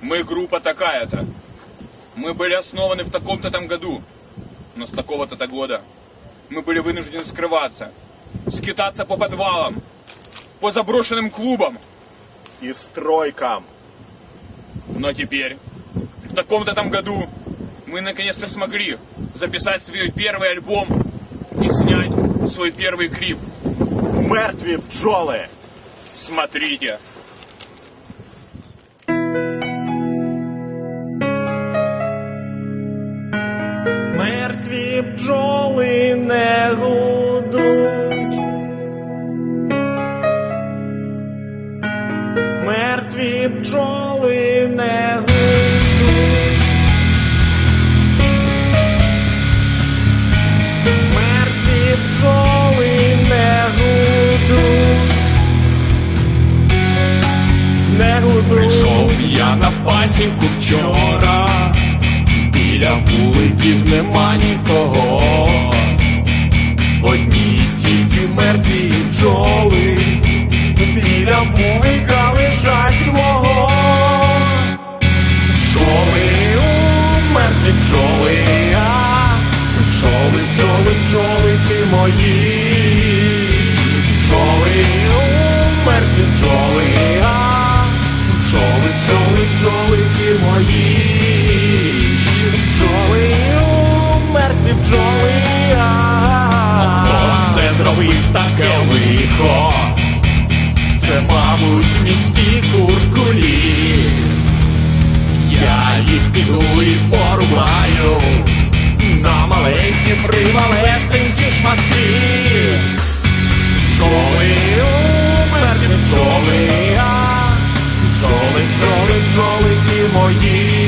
Мы группа такая-то. Мы были основаны в таком-то там году. Но с такого-то года мы были вынуждены скрываться, скитаться по подвалам, по заброшенным клубам. и стройкам. Но теперь, в таком-то там году, мы наконец-то смогли записать свой первый альбом и снять свой первый клип. Мертві бджоли. Смотрите. Бджоли не гудуть. Мертві бджоли не гудуть. Мертві бджоли не гудуть. Не гудуть. Прийшов я на пасіку вчора, біля вуликів нема нікого. Це, міські куркулі. Я їх піду і порубаю на маленькі прималесенькі шматки. Бджоли, у мертві бджоли, а бджоли, бджоли, ті мої.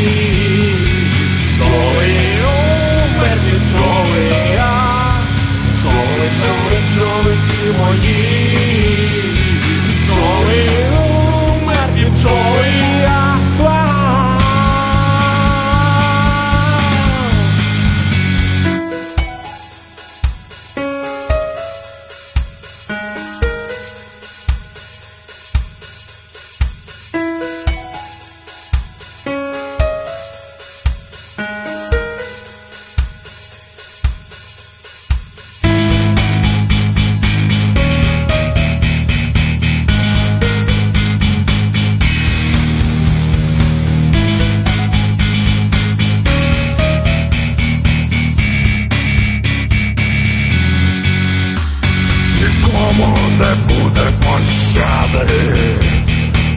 Не буде пощади,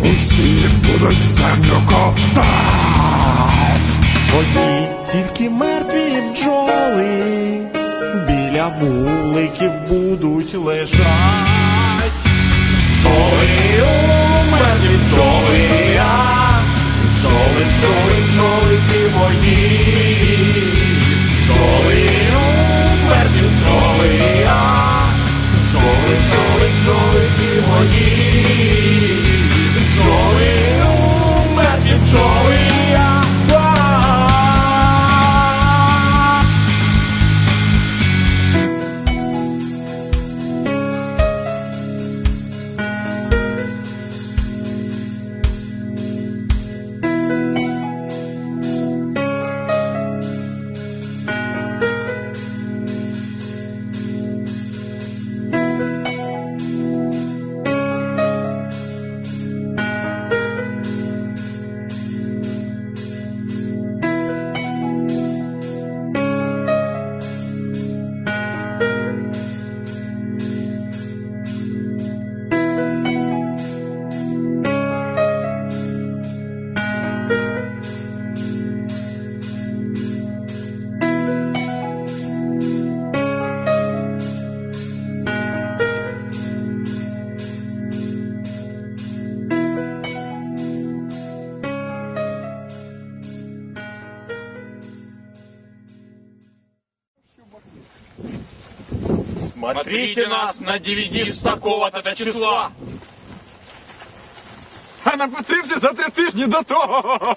усі будуть землю ковтати. Одні тільки мертві бджоли біля вуликів будуть лежать. Бджоли, мертві бджоли, ти мої. Смотрите нас на DVD с такого-то числа. А нам потрібно за три тижні до того.